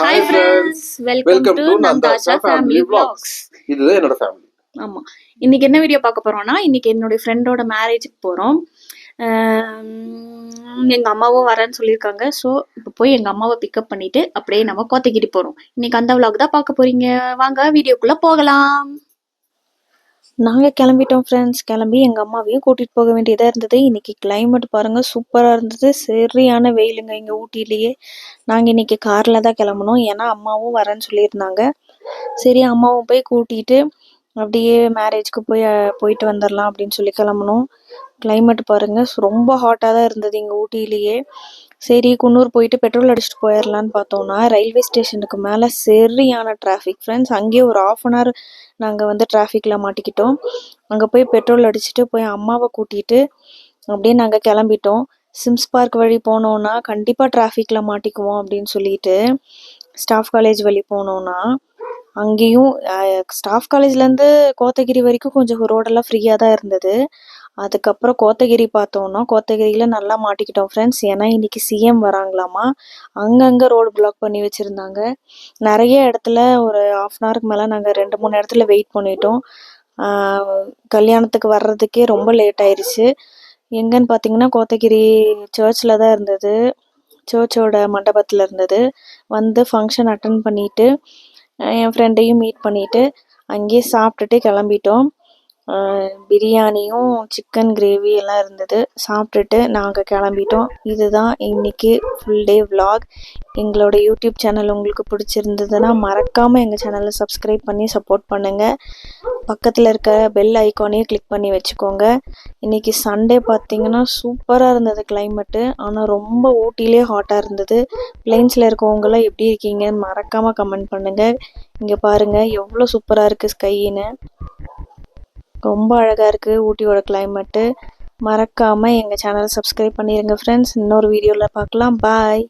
Hi friends welcome to Nandasha family vlogs. இதுதான் என்னோட family ஆமா. இன்னைக்கு என்ன வீடியோ பார்க்க போறோம்னா இன்னைக்கு என்னுடைய ஃப்ரெண்டோட மேரேஜுக்கு போறோம். எங்க அம்மாவும் வரேன்னு சொல்லியிருக்காங்க. ஸோ இப்போ போய் எங்க அம்மாவை பிக்கப் பண்ணிட்டு அப்படியே நம்ம கோத்தகிரி போறோம். இன்னைக்கு அந்த vlog தான் பார்க்க போறீங்க. வாங்க வீடியோக்குள்ள போகலாம். நாங்கள் கிளம்பிட்டோம் ஃப்ரெண்ட்ஸ் கிளம்பி எங்கள் அம்மாவையும் கூட்டிகிட்டு போக வேண்டியதாக இருந்தது. இன்றைக்கி கிளைமேட் பாருங்கள் சூப்பராக இருந்தது. சரியான வெயிலுங்க இங்கே ஊட்டிலேயே நாங்கள் இன்னைக்கு காரில் தான் கிளம்புனோம். ஏன்னா அம்மாவும் வரேன்னு சொல்லியிருந்தாங்க. சரி அம்மாவும் போய் கூட்டிகிட்டு அப்படியே மேரேஜ்க்கு போய் போயிட்டு வந்துடலாம் அப்படின்னு சொல்லி கிளம்புனோம். கிளைமேட் பாருங்கள் ரொம்ப ஹாட்டாக தான் இருந்தது இங்கே ஊட்டியிலேயே. சரி குன்னூர் போயிட்டு பெட்ரோல் அடிச்சுட்டு போயிடலான்னு பார்த்தோம்னா ரயில்வே ஸ்டேஷனுக்கு மேலே சரியான டிராஃபிக் ஃப்ரெண்ட்ஸ் அங்கேயே ஒரு ஆஃப் அன் ஹவர் நாங்கள் வந்து டிராஃபிக்கில் மாட்டிக்கிட்டோம். அங்கே போய் பெட்ரோல் அடிச்சுட்டு போய் அம்மாவை கூட்டிகிட்டு அப்படியே நாங்கள் கிளம்பிட்டோம். சிம்ஸ் பார்க் வழி போனோன்னா கண்டிப்பாக டிராஃபிக்கில் மாட்டிக்குவோம் அப்படின்னு சொல்லிட்டு ஸ்டாஃப் காலேஜ் வழி போனோன்னா அங்கேயும் ஸ்டாஃப் காலேஜ்லேருந்து கோத்தகிரி வரைக்கும் கொஞ்சம் ரோடெல்லாம் ஃப்ரீயாக தான் இருந்தது. அதுக்கப்புறம் கோத்தகிரி பார்த்தோன்னா கோத்தகிரியில் நல்லா மாட்டிக்கிட்டோம் ஃப்ரெண்ட்ஸ் ஏன்னா இன்னைக்கு சிஎம் வராங்களாமா? அங்கங்கே ரோடு பிளாக் பண்ணி வச்சுருந்தாங்க. நிறைய இடத்துல ஒரு ஆஃப் அன் ஹவருக்கு மேலே நாங்கள் ரெண்டு மூணு இடத்துல வெயிட் பண்ணிட்டோம். கல்யாணத்துக்கு வர்றதுக்கே ரொம்ப லேட் ஆயிடுச்சு எங்கன்னு பார்த்தீங்கன்னா கோத்தகிரி சர்ச்சில் தான் இருந்தது. சர்ச்சோட மண்டபத்தில் இருந்தது. வந்து ஃபங்க்ஷன் அட்டன் பண்ணிட்டு என் ஃப்ரெண்டையும் மீட் பண்ணிவிட்டு அங்கேயே சாப்பிட்டுட்டு கிளம்பிட்டோம். பிரியாணியும் சிக்கன் கிரேவி எல்லாம் இருந்தது. சாப்பிட்டுட்டு நாங்கள் கிளம்பிட்டோம். இதுதான் இன்னைக்கு ஃபுல் டே விலாக் எங்களோட யூடியூப் சேனல் உங்களுக்கு பிடிச்சிருந்ததுன்னா மறக்காமல் எங்கள் சேனலை சப்ஸ்கிரைப் பண்ணி சப்போர்ட் பண்ணுங்கள் பக்கத்தில் இருக்க பெல் ஐக்கானையும் கிளிக் பண்ணி வச்சுக்கோங்க. இன்னைக்கு சண்டே பார்த்தீங்கன்னா சூப்பராக இருந்தது கிளைமேட்டு ஆனால் ரொம்ப ஊட்டிலே ஹாட்டாக இருந்தது. பிளெயின்ஸில் இருக்கவங்களாம் எப்படி இருக்கீங்கன்னு மறக்காமல் கமெண்ட் பண்ணுங்கள் இங்கே பாருங்கள் எவ்வளோ சூப்பராக இருக்குது ஸ்கைன்னு ரொம்ப அழகாக இருக்குது ஊட்டியோட கிளைமேட்டு மறக்காமல் எங்கள் சேனலை சப்ஸ்கிரைப் பண்ணிடுங்க ஃப்ரெண்ட்ஸ் இன்னொரு வீடியோவில் பார்க்கலாம் பாய்